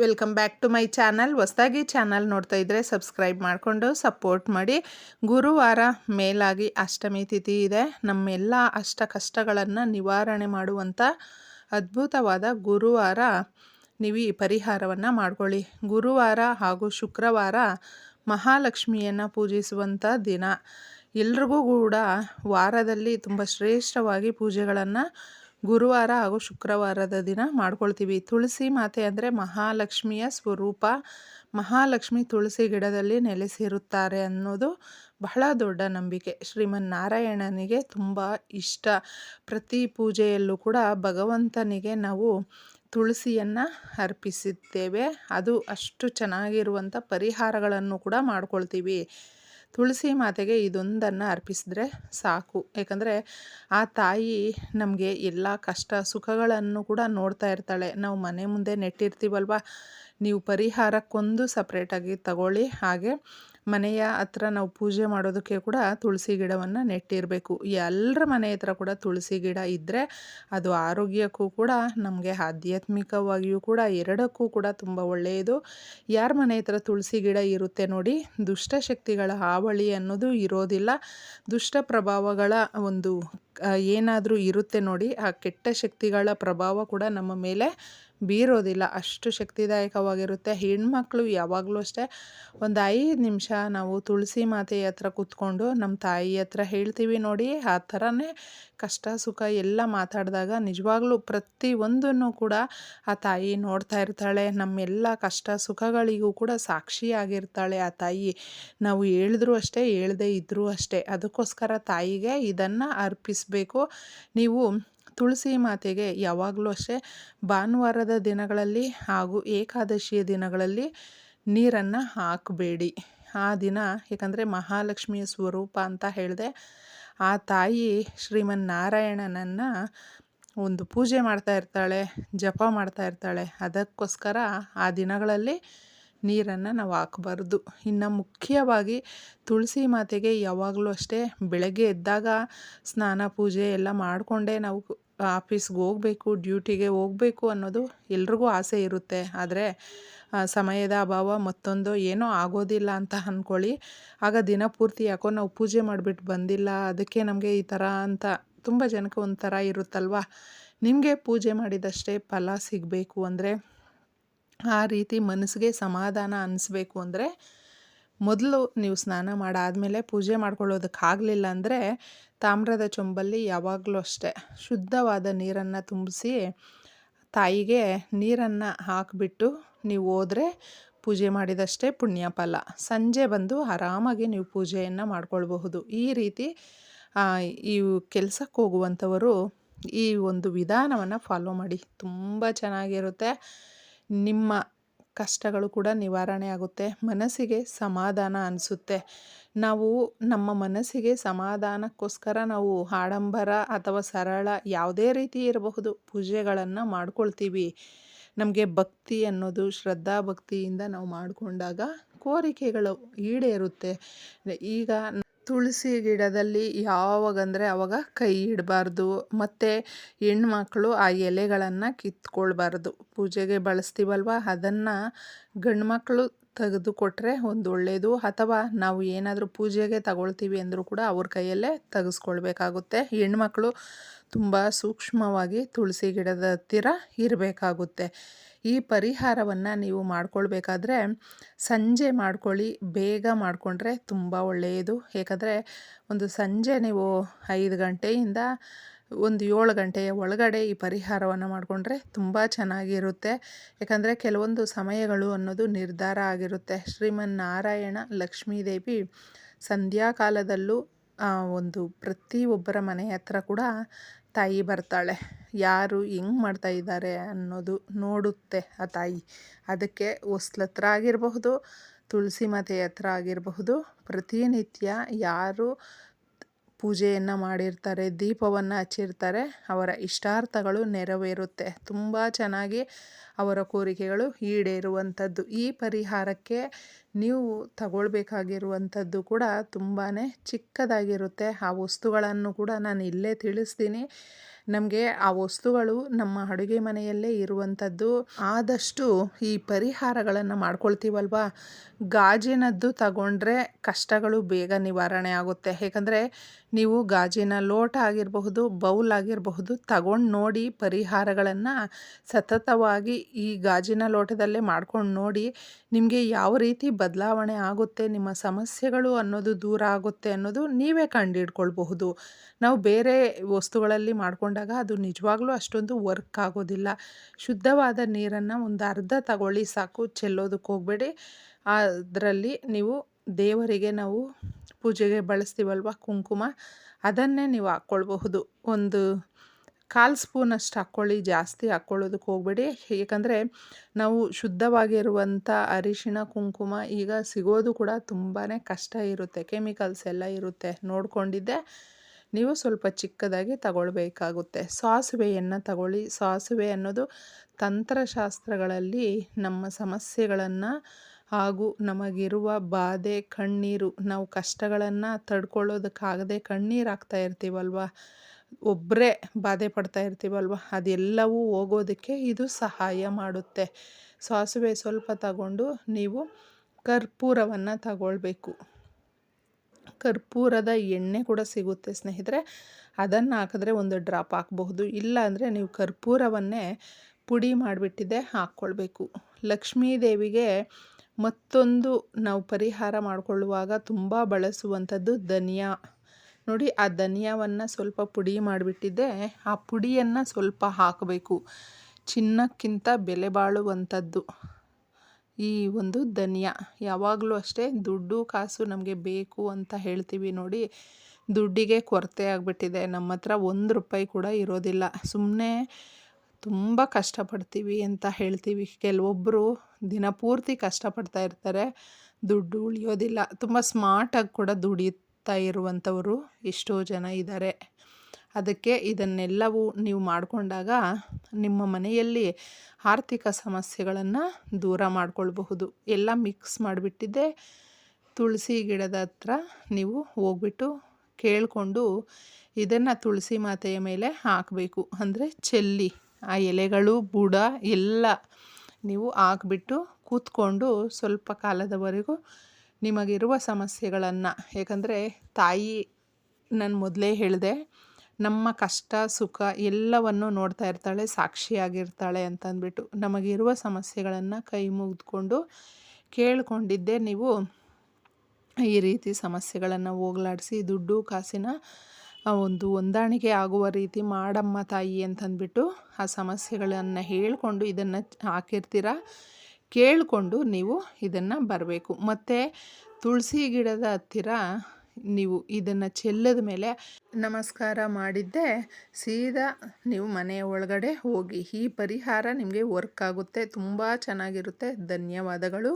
Welcome back to my channel ಹೊಸದಾಗಿ channel ನೋಡ್ತಾ ಇದ್ದರೆ ಸಬ್ಸ್ಕ್ರೈಬ್ ಮಾಡಿಕೊಂಡು ಸಪೋರ್ಟ್ ಮಾಡಿ. ಗುರುವಾರ ಮೇಲಾಗಿ ಅಷ್ಟಮಿ ತಿಥಿ ಇದೆ. ನಮ್ಮೆಲ್ಲ ಅಷ್ಟ ಕಷ್ಟಗಳನ್ನು ನಿವಾರಣೆ ಮಾಡುವಂಥ ಅದ್ಭುತವಾದ ಗುರುವಾರ ನೀವು ಈ ಪರಿಹಾರವನ್ನು ಮಾಡ್ಕೊಳ್ಳಿ. ಗುರುವಾರ ಹಾಗೂ ಶುಕ್ರವಾರ ಮಹಾಲಕ್ಷ್ಮಿಯನ್ನು ಪೂಜಿಸುವಂಥ ದಿನ. ಎಲ್ರಿಗೂ ಕೂಡ ವಾರದಲ್ಲಿ ತುಂಬ ಶ್ರೇಷ್ಠವಾಗಿ ಪೂಜೆಗಳನ್ನು ಗುರುವಾರ ಹಾಗೂ ಶುಕ್ರವಾರದ ದಿನ ಮಾಡ್ಕೊಳ್ತೀವಿ. ತುಳಸಿ ಮಾತೆ ಅಂದರೆ ಮಹಾಲಕ್ಷ್ಮಿಯ ಸ್ವರೂಪ. ಮಹಾಲಕ್ಷ್ಮಿ ತುಳಸಿ ಗಿಡದಲ್ಲಿ ನೆಲೆಸಿರುತ್ತಾರೆ ಅನ್ನೋದು ಬಹಳ ದೊಡ್ಡ ನಂಬಿಕೆ. ಶ್ರೀಮನ್ನಾರಾಯಣನಿಗೆ ತುಂಬ ಇಷ್ಟ. ಪ್ರತಿ ಪೂಜೆಯಲ್ಲೂ ಕೂಡ ಭಗವಂತನಿಗೆ ನಾವು ತುಳಸಿಯನ್ನು ಅರ್ಪಿಸಿದ್ದೇವೆ. ಅದು ಅಷ್ಟು ಚೆನ್ನಾಗಿರುವಂಥ ಪರಿಹಾರಗಳನ್ನು ಕೂಡ ಮಾಡ್ಕೊಳ್ತೀವಿ. ತುಳಸಿ ಮಾತೆಗೆ ಇದೊಂದನ್ನು ಅರ್ಪಿಸಿದ್ರೆ ಸಾಕು. ಯಾಕಂದರೆ ಆ ತಾಯಿ ನಮಗೆ ಎಲ್ಲ ಕಷ್ಟ ಸುಖಗಳನ್ನು ಕೂಡ ನೋಡ್ತಾ ಇರ್ತಾಳೆ. ನಾವು ಮನೆ ಮುಂದೆ ನೆಟ್ಟಿರ್ತೀವಲ್ವ? ನೀವು ಪರಿಹಾರಕ್ಕೊಂದು ಸಪ್ರೇಟಾಗಿ ತಗೊಳ್ಳಿ. ಹಾಗೆ ಮನೆಯ ಹತ್ರ ನಾವು ಪೂಜೆ ಮಾಡೋದಕ್ಕೆ ಕೂಡ ತುಳಸಿ ಗಿಡವನ್ನು ನೆಟ್ಟಿರಬೇಕು. ಎಲ್ಲರ ಮನೆ ಹತ್ರ ಕೂಡ ತುಳಸಿ ಗಿಡ ಇದ್ದರೆ ಅದು ಆರೋಗ್ಯಕ್ಕೂ ಕೂಡ, ನಮಗೆ ಆಧ್ಯಾತ್ಮಿಕವಾಗಿಯೂ ಕೂಡ ಎರಡಕ್ಕೂ ಕೂಡ ತುಂಬ ಒಳ್ಳೆಯದು. ಯಾರ ಮನೆ ಹತ್ರ ತುಳಸಿ ಗಿಡ ಇರುತ್ತೆ ನೋಡಿ ದುಷ್ಟಶಕ್ತಿಗಳ ಹಾವಳಿ ಅನ್ನೋದು ಇರೋದಿಲ್ಲ. ದುಷ್ಟ ಪ್ರಭಾವಗಳ ಒಂದು ಏನಾದರೂ ಇರುತ್ತೆ ನೋಡಿ, ಆ ಕೆಟ್ಟ ಶಕ್ತಿಗಳ ಪ್ರಭಾವ ಕೂಡ ನಮ್ಮ ಮೇಲೆ ಬೀರೋದಿಲ್ಲ. ಅಷ್ಟು ಶಕ್ತಿದಾಯಕವಾಗಿರುತ್ತೆ. ಹೆಣ್ಮಕ್ಳು ಯಾವಾಗಲೂ ಅಷ್ಟೇ ಒಂದು ಐದು ನಿಮಿಷ ನಾವು ತುಳಸಿ ಮಾತೆಯ ಹತ್ರ ಕೂತ್ಕೊಂಡು ನಮ್ಮ ತಾಯಿ ಹತ್ರ ಹೇಳ್ತೀವಿ ನೋಡಿ, ಆ ಥರನೇ ಕಷ್ಟ, ಸುಖ ಎಲ್ಲ ಮಾತಾಡಿದಾಗ ನಿಜವಾಗ್ಲೂ ಪ್ರತಿಯೊಂದನ್ನು ಕೂಡ ಆ ತಾಯಿ ನೋಡ್ತಾ ಇರ್ತಾಳೆ. ನಮ್ಮೆಲ್ಲ ಕಷ್ಟ, ಸುಖಗಳಿಗೂ ಕೂಡ ಸಾಕ್ಷಿಯಾಗಿರ್ತಾಳೆ ಆ ತಾಯಿ. ನಾವು ಹೇಳಿದ್ರು ಅಷ್ಟೇ, ಹೇಳದೇ ಇದ್ದರೂ ಅಷ್ಟೇ. ಅದಕ್ಕೋಸ್ಕರ ತಾಯಿಗೆ ಇದನ್ನು ಅರ್ಪಿಸಬೇಕು. ನೀವು ತುಳಸಿ ಮಾತೆಗೆ ಯಾವಾಗಲೂ ಅಷ್ಟೇ ಭಾನುವಾರದ ದಿನಗಳಲ್ಲಿ ಹಾಗೂ ಏಕಾದಶಿಯ ದಿನಗಳಲ್ಲಿ ನೀರನ್ನು ಹಾಕಬೇಡಿ. ಆ ದಿನ ಏಕೆಂದರೆ ಮಹಾಲಕ್ಷ್ಮಿಯ ಸ್ವರೂಪ ಅಂತ ಹೇಳಿದೆ, ಆ ತಾಯಿ ಶ್ರೀಮನ್ನಾರಾಯಣನನ್ನು ಒಂದು ಪೂಜೆ ಮಾಡ್ತಾ ಇರ್ತಾಳೆ, ಜಪ ಮಾಡ್ತಾ ಇರ್ತಾಳೆ. ಅದಕ್ಕೋಸ್ಕರ ಆ ದಿನಗಳಲ್ಲಿ ನೀರನ್ನು ನಾವು ಹಾಕಬಾರ್ದು. ಇನ್ನು ಮುಖ್ಯವಾಗಿ ತುಳಸಿ ಮಾತೆಗೆ ಯಾವಾಗಲೂ ಅಷ್ಟೇ ಬೆಳಗ್ಗೆ ಎದ್ದಾಗ ಸ್ನಾನ ಪೂಜೆ ಎಲ್ಲ ಮಾಡಿಕೊಂಡೇ ನಾವು ಆಫೀಸ್ಗೆ ಹೋಗಬೇಕು, ಡ್ಯೂಟಿಗೆ ಹೋಗಬೇಕು ಅನ್ನೋದು ಎಲ್ರಿಗೂ ಆಸೆ ಇರುತ್ತೆ. ಆದರೆ ಸಮಯದ ಅಭಾವ ಮತ್ತೊಂದು ಏನೋ ಆಗೋದಿಲ್ಲ ಅಂತ ಅಂದ್ಕೊಳ್ಳಿ ಆಗ ದಿನ ಪೂರ್ತಿ ಯಾಕೋ ನಾವು ಪೂಜೆ ಮಾಡಿಬಿಟ್ಟು ಬಂದಿಲ್ಲ, ಅದಕ್ಕೆ ನಮಗೆ ಈ ಥರ ಅಂತ ತುಂಬ ಜನಕ್ಕೆ ಒಂಥರ ಇರುತ್ತಲ್ವ? ನಿಮಗೆ ಪೂಜೆ ಮಾಡಿದಷ್ಟೇ ಫಲ ಸಿಗಬೇಕು ಅಂದರೆ, ಆ ರೀತಿ ಮನಸ್ಸಿಗೆ ಸಮಾಧಾನ ಅನ್ನಿಸ್ಬೇಕು ಅಂದರೆ ಮೊದಲು ನೀವು ಸ್ನಾನ ಮಾಡಾದಮೇಲೆ ಪೂಜೆ ಮಾಡ್ಕೊಳ್ಳೋದಕ್ಕಾಗಲಿಲ್ಲ ಅಂದರೆ ತಾಮ್ರದ ಚೊಂಬಲ್ಲಿ ಯಾವಾಗಲೂ ಅಷ್ಟೇ ಶುದ್ಧವಾದ ನೀರನ್ನು ತುಂಬಿಸಿ ತಾಯಿಗೆ ನೀರನ್ನು ಹಾಕಿಬಿಟ್ಟು ನೀವು ಹೋದರೆ ಪೂಜೆ ಮಾಡಿದಷ್ಟೇ ಪುಣ್ಯ ಫಲ ಸಂಜೆ ಬಂದು ಆರಾಮಾಗಿ ನೀವು ಪೂಜೆಯನ್ನು ಮಾಡ್ಕೊಳ್ಬಹುದು. ಈ ರೀತಿ ಈ ಕೆಲಸಕ್ಕೆ ಹೋಗುವಂಥವರು ಈ ಒಂದು ವಿಧಾನವನ್ನು ಫಾಲೋ ಮಾಡಿ. ತುಂಬ ಚೆನ್ನಾಗಿರುತ್ತೆ. ನಿಮ್ಮ ಕಷ್ಟಗಳು ಕೂಡ ನಿವಾರಣೆ ಆಗುತ್ತೆ. ಮನಸ್ಸಿಗೆ ಸಮಾಧಾನ ಅನಿಸುತ್ತೆ. ನಾವು ನಮ್ಮ ಮನಸ್ಸಿಗೆ ಸಮಾಧಾನಕ್ಕೋಸ್ಕರ ನಾವು ಆಡಂಬರ ಅಥವಾ ಸರಳ ಯಾವುದೇ ರೀತಿ ಇರಬಹುದು ಪೂಜೆಗಳನ್ನು ಮಾಡ್ಕೊಳ್ತೀವಿ. ನಮಗೆ ಭಕ್ತಿ ಅನ್ನೋದು ಶ್ರದ್ಧಾ ಭಕ್ತಿಯಿಂದ ನಾವು ಮಾಡಿಕೊಂಡಾಗ ಕೋರಿಕೆಗಳು ಈಡೇರುತ್ತೆ. ಈಗ ತುಳಸಿ ಗಿಡದಲ್ಲಿ ಯಾವಾಗಂದರೆ ಅವಾಗ ಕೈ ಇಡಬಾರ್ದು, ಮತ್ತು ಹೆಣ್ಮಕ್ಳು ಆ ಎಲೆಗಳನ್ನು ಕಿತ್ಕೊಳ್ಬಾರ್ದು. ಪೂಜೆಗೆ ಬಳಸ್ತೀವಲ್ವ? ಅದನ್ನು ಗಂಡ್ಮಕ್ಳು ತೆಗೆದು ಕೊಟ್ಟರೆ ಒಂದು ಒಳ್ಳೆಯದು ಅಥವಾ ನಾವು ಏನಾದರೂ ಪೂಜೆಗೆ ತಗೊಳ್ತೀವಿ ಅಂದರೂ ಕೂಡ ಅವ್ರ ಕೈಯಲ್ಲೇ ತೆಗೆಸ್ಕೊಳ್ಬೇಕಾಗುತ್ತೆ. ಹೆಣ್ಮಕ್ಳು ತುಂಬ ಸೂಕ್ಷ್ಮವಾಗಿ ತುಳಸಿ ಗಿಡದ ಹತ್ತಿರ ಇರಬೇಕಾಗುತ್ತೆ. ಈ ಪರಿಹಾರವನ್ನು ನೀವು ಮಾಡ್ಕೊಳ್ಬೇಕಾದ್ರೆ ಸಂಜೆ ಮಾಡ್ಕೊಳ್ಳಿ, ಬೇಗ ಮಾಡಿಕೊಂಡ್ರೆ ತುಂಬ ಒಳ್ಳೆಯದು ಏಕೆಂದರೆ ಒಂದು ಸಂಜೆ ನೀವು ಐದು ಗಂಟೆಯಿಂದ ಒಂದು ಏಳು ಗಂಟೆಯ ಒಳಗಡೆ ಈ ಪರಿಹಾರವನ್ನು ಮಾಡಿಕೊಂಡ್ರೆ ತುಂಬ ಚೆನ್ನಾಗಿರುತ್ತೆ. ಯಾಕಂದರೆ ಕೆಲವೊಂದು ಸಮಯಗಳು ಅನ್ನೋದು ನಿರ್ಧಾರ ಆಗಿರುತ್ತೆ. ಶ್ರೀಮನ್ನಾರಾಯಣ ಲಕ್ಷ್ಮೀದೇವಿ ಸಂಧ್ಯಾಕಾಲದಲ್ಲೂ ಒಂದು ಪ್ರತಿಯೊಬ್ಬರ ಮನೆ ಹತ್ರ ಕೂಡ ತಾಯಿ ಬರ್ತಾಳೆ. ಯಾರು ಹೆಂಗ್ ಮಾಡ್ತಾ ಇದ್ದಾರೆ ಅನ್ನೋದು ನೋಡುತ್ತೆ ಆ ತಾಯಿ. ಅದಕ್ಕೆ ಹೊಸ್ಲತ್ರ ಆಗಿರಬಹುದು, ತುಳಸಿ ಮಾತೆ ಹತ್ರ ಆಗಿರಬಹುದು, ಪ್ರತಿನಿತ್ಯ ಯಾರು ಪೂಜೆಯನ್ನು ಮಾಡಿರ್ತಾರೆ, ದೀಪವನ್ನು ಹಚ್ಚಿರ್ತಾರೆ, ಅವರ ಇಷ್ಟಾರ್ಥಗಳು ನೆರವೇರುತ್ತೆ. ತುಂಬ ಚೆನ್ನಾಗಿ ಅವರ ಕೋರಿಕೆಗಳು ಈಡೇರುವಂಥದ್ದು. ಈ ಪರಿಹಾರಕ್ಕೆ ನೀವು ತಗೊಳ್ಬೇಕಾಗಿರುವಂಥದ್ದು ಕೂಡ ತುಂಬಾ ಚಿಕ್ಕದಾಗಿರುತ್ತೆ. ಆ ವಸ್ತುಗಳನ್ನು ಕೂಡ ನಾನು ಇಲ್ಲೇ ತಿಳಿಸ್ತೀನಿ. ನಮಗೆ ಆ ವಸ್ತುಗಳು ನಮ್ಮ ಅಡುಗೆ ಮನೆಯಲ್ಲೇ ಇರುವಂಥದ್ದು. ಆದಷ್ಟು ಈ ಪರಿಹಾರಗಳನ್ನು ಮಾಡ್ಕೊಳ್ತೀವಲ್ವ? ಗಾಜಿನದ್ದು ತಗೊಂಡ್ರೆ ಕಷ್ಟಗಳು ಬೇಗ ನಿವಾರಣೆ ಆಗುತ್ತೆ. ಏಕೆಂದರೆ ನೀವು ಗಾಜಿನ ಲೋಟ ಆಗಿರಬಹುದು, ಬೌಲ್ ಆಗಿರಬಹುದು, ತಗೊಂಡು ನೋಡಿ ಪರಿಹಾರಗಳನ್ನು ಸತತವಾಗಿ ಈ ಗಾಜಿನ ಲೋಟದಲ್ಲೇ ಮಾಡ್ಕೊಂಡು ನೋಡಿ ನಿಮಗೆ ಯಾವ ರೀತಿ ಬದಲಾವಣೆ ಆಗುತ್ತೆ, ನಿಮ್ಮ ಸಮಸ್ಯೆಗಳು ಅನ್ನೋದು ದೂರ ಆಗುತ್ತೆ ಅನ್ನೋದು ನೀವೇ ಕಂಡುಹಿಡ್ಕೊಳ್ಬಹುದು ನಾವು ಬೇರೆ ವಸ್ತುಗಳಲ್ಲಿ ಮಾಡಿಕೊಂಡಾಗ ಅದು ನಿಜವಾಗ್ಲೂ ಅಷ್ಟೊಂದು ವರ್ಕ್ ಆಗೋದಿಲ್ಲ. ಶುದ್ಧವಾದ ನೀರನ್ನು ಒಂದು ಅರ್ಧ ತಗೊಳ್ಳಿ ಸಾಕು, ಚೆಲ್ಲೋದಕ್ಕೆ ಹೋಗಬೇಡಿ. ಅದರಲ್ಲಿ ನೀವು ದೇವರಿಗೆ ನಾವು ಪೂಜೆಗೆ ಬಳಸ್ತೀವಲ್ವ? ಕುಂಕುಮ. ಅದನ್ನೇ ನೀವು ಹಾಕ್ಕೊಳ್ಬಹುದು. ಒಂದು ಕಾಲು ಸ್ಪೂನಷ್ಟು ಹಾಕ್ಕೊಳ್ಳಿ, ಜಾಸ್ತಿ ಹಾಕ್ಕೊಳ್ಳೋದಕ್ಕೆ ಹೋಗಬೇಡಿ. ಏಕೆಂದರೆ ನಾವು ಶುದ್ಧವಾಗಿರುವಂಥ ಅರಿಶಿಣ, ಕುಂಕುಮ ಈಗ ಸಿಗೋದು ಕೂಡ ತುಂಬಾ ಕಷ್ಟ ಇರುತ್ತೆ. ಕೆಮಿಕಲ್ಸ್ ಎಲ್ಲ ಇರುತ್ತೆ. ನೋಡಿಕೊಂಡಿದ್ದೆ. ನೀವು ಸ್ವಲ್ಪ ಚಿಕ್ಕದಾಗಿ ತಗೊಳ್ಬೇಕಾಗುತ್ತೆ. ಸಾಸಿವೆಯನ್ನು ತಗೊಳ್ಳಿ. ಸಾಸಿವೆ ಅನ್ನೋದು ತಂತ್ರಶಾಸ್ತ್ರಗಳಲ್ಲಿ ನಮ್ಮ ಸಮಸ್ಯೆಗಳನ್ನು ಹಾಗೂ ನಮಗಿರುವ ಬಾಧೆ, ಕಣ್ಣೀರು, ನಾವು ಕಷ್ಟಗಳನ್ನು ತಡ್ಕೊಳ್ಳೋದಕ್ಕಾಗದೆ ಕಣ್ಣೀರು ಹಾಕ್ತಾ ಇರ್ತೀವಲ್ವ? ಒಬ್ಬರೇ ಬಾಧೆ ಪಡ್ತಾ ಇರ್ತೀವಲ್ವ? ಅದೆಲ್ಲವೂ ಹೋಗೋದಕ್ಕೆ ಇದು ಸಹಾಯ ಮಾಡುತ್ತೆ. ಸಾಸಿವೆ ಸ್ವಲ್ಪ ತಗೊಂಡು ನೀವು ಕರ್ಪೂರವನ್ನು ತಗೊಳ್ಬೇಕು. ಕರ್ಪೂರದ ಎಣ್ಣೆ ಕೂಡ ಸಿಗುತ್ತೆ ಸ್ನೇಹಿತರೆ. ಅದನ್ನು ಹಾಕಿದ್ರೆ ಒಂದು ಡ್ರಾಪ್ ಹಾಕಬಹುದು. ಇಲ್ಲ ಅಂದರೆ ನೀವು ಕರ್ಪೂರವನ್ನೇ ಪುಡಿ ಮಾಡಿಬಿಟ್ಟಿದ್ದೆ ಹಾಕ್ಕೊಳ್ಬೇಕು. ಲಕ್ಷ್ಮೀ ದೇವಿಗೆ ಮತ್ತೊಂದು ನಾವು ಪರಿಹಾರ ಮಾಡಿಕೊಳ್ಳುವಾಗ ತುಂಬ ಬಳಸುವಂಥದ್ದು ಧನಿಯಾ. ನೋಡಿ, ಆ ಧನಿಯಾವನ್ನು ಸ್ವಲ್ಪ ಪುಡಿ ಮಾಡಿಬಿಟ್ಟಿದ್ದೆ. ಆ ಪುಡಿಯನ್ನು ಸ್ವಲ್ಪ ಹಾಕಬೇಕು. ಚಿನ್ನಕ್ಕಿಂತ ಬೆಲೆ ಬಾಳುವಂಥದ್ದು ಈ ಒಂದು ಧನಿಯಾ. ಯಾವಾಗಲೂ ಅಷ್ಟೇ ದುಡ್ಡು ಕಾಸು ನಮಗೆ ಬೇಕು ಅಂತ ಹೇಳ್ತೀವಿ ನೋಡಿ. ದುಡ್ಡಿಗೆ ಕೊರತೆ ಆಗಿಬಿಟ್ಟಿದೆ. ನಮ್ಮ ಹತ್ರ ಒಂದು ರೂಪಾಯಿ ಕೂಡ ಇರೋದಿಲ್ಲ. ಸುಮ್ಮನೆ ತುಂಬ ಕಷ್ಟಪಡ್ತೀವಿ ಅಂತ ಹೇಳ್ತೀವಿ. ಕೆಲವೊಬ್ಬರು ದಿನಪೂರ್ತಿ ಕಷ್ಟಪಡ್ತಾ ಇರ್ತಾರೆ. ದುಡ್ಡು ಉಳಿಯೋದಿಲ್ಲ. ತುಂಬ ಸ್ಮಾರ್ಟಾಗಿ ಕೂಡ ದುಡಿತಾ ಇರುವಂಥವರು ಎಷ್ಟೋ ಜನ ಇದ್ದಾರೆ ಅದಕ್ಕೆ ಇದನ್ನೆಲ್ಲವೂ ನೀವು ಮಾಡಿಕೊಂಡಾಗ ನಿಮ್ಮ ಮನೆಯಲ್ಲಿ ಆರ್ಥಿಕ ಸಮಸ್ಯೆಗಳನ್ನು ದೂರ ಮಾಡಿಕೊಳ್ಬಹುದು. ಎಲ್ಲ ಮಿಕ್ಸ್ ಮಾಡಿಬಿಟ್ಟಿದ್ದೆ. ತುಳಸಿ ಗಿಡದ ಹತ್ರ ನೀವು ಹೋಗ್ಬಿಟ್ಟು ಕೇಳಿಕೊಂಡು ಇದನ್ನು ತುಳಸಿ ಮಾತೆಯ ಮೇಲೆ ಹಾಕಬೇಕು. ಅಂದರೆ ಚೆಲ್ಲಿ. ಆ ಎಲೆಗಳು, ಬುಡ ಎಲ್ಲ ನೀವು ಹಾಕ್ಬಿಟ್ಟು ಕೂತ್ಕೊಂಡು ಸ್ವಲ್ಪ ಕಾಲದವರೆಗೂ ನಿಮಗಿರುವ ಸಮಸ್ಯೆಗಳನ್ನು, ಯಾಕಂದರೆ ತಾಯಿ ನಾನು ಮೊದಲೇ ಹೇಳಿದೆ, ನಮ್ಮ ಕಷ್ಟ, ಸುಖ ಎಲ್ಲವನ್ನು ನೋಡ್ತಾ ಇರ್ತಾಳೆ, ಸಾಕ್ಷಿಯಾಗಿರ್ತಾಳೆ ಅಂತಂದ್ಬಿಟ್ಟು ನಮಗಿರುವ ಸಮಸ್ಯೆಗಳನ್ನು ಕೈ ಮುಗಿದುಕೊಂಡು ಕೇಳಿಕೊಂಡಿದ್ದೆ ನೀವು ಈ ರೀತಿ ಸಮಸ್ಯೆಗಳನ್ನು ಹೋಗ್ಲಾಡಿಸಿ ದುಡ್ಡು, ಕಾಸಿನ ಒಂದು ಹೊಂದಾಣಿಕೆ ಆಗುವ ರೀತಿ ಮಾಡಮ್ಮ ತಾಯಿ ಅಂತಂದ್ಬಿಟ್ಟು ಆ ಸಮಸ್ಯೆಗಳನ್ನು ಹೇಳಿಕೊಂಡು ಇದನ್ನು ಹಾಕಿರ್ತೀರ? ಕೇಳಿಕೊಂಡು ನೀವು ಇದನ್ನು ಬರಬೇಕು. ಮತ್ತು ತುಳಸಿ ಗಿಡದ ಹತ್ತಿರ ನೀವು ಇದನ್ನು ಚೆಲ್ಲದ ಮೇಲೆ ನಮಸ್ಕಾರ ಮಾಡಿದ್ದೆ. ಸೀದಾ ನೀವು ಮನೆಯ ಒಳಗಡೆ ಹೋಗಿ. ಈ ಪರಿಹಾರ ನಿಮಗೆ ವರ್ಕ್ ಆಗುತ್ತೆ. ತುಂಬ ಚೆನ್ನಾಗಿರುತ್ತೆ. ಧನ್ಯವಾದಗಳು.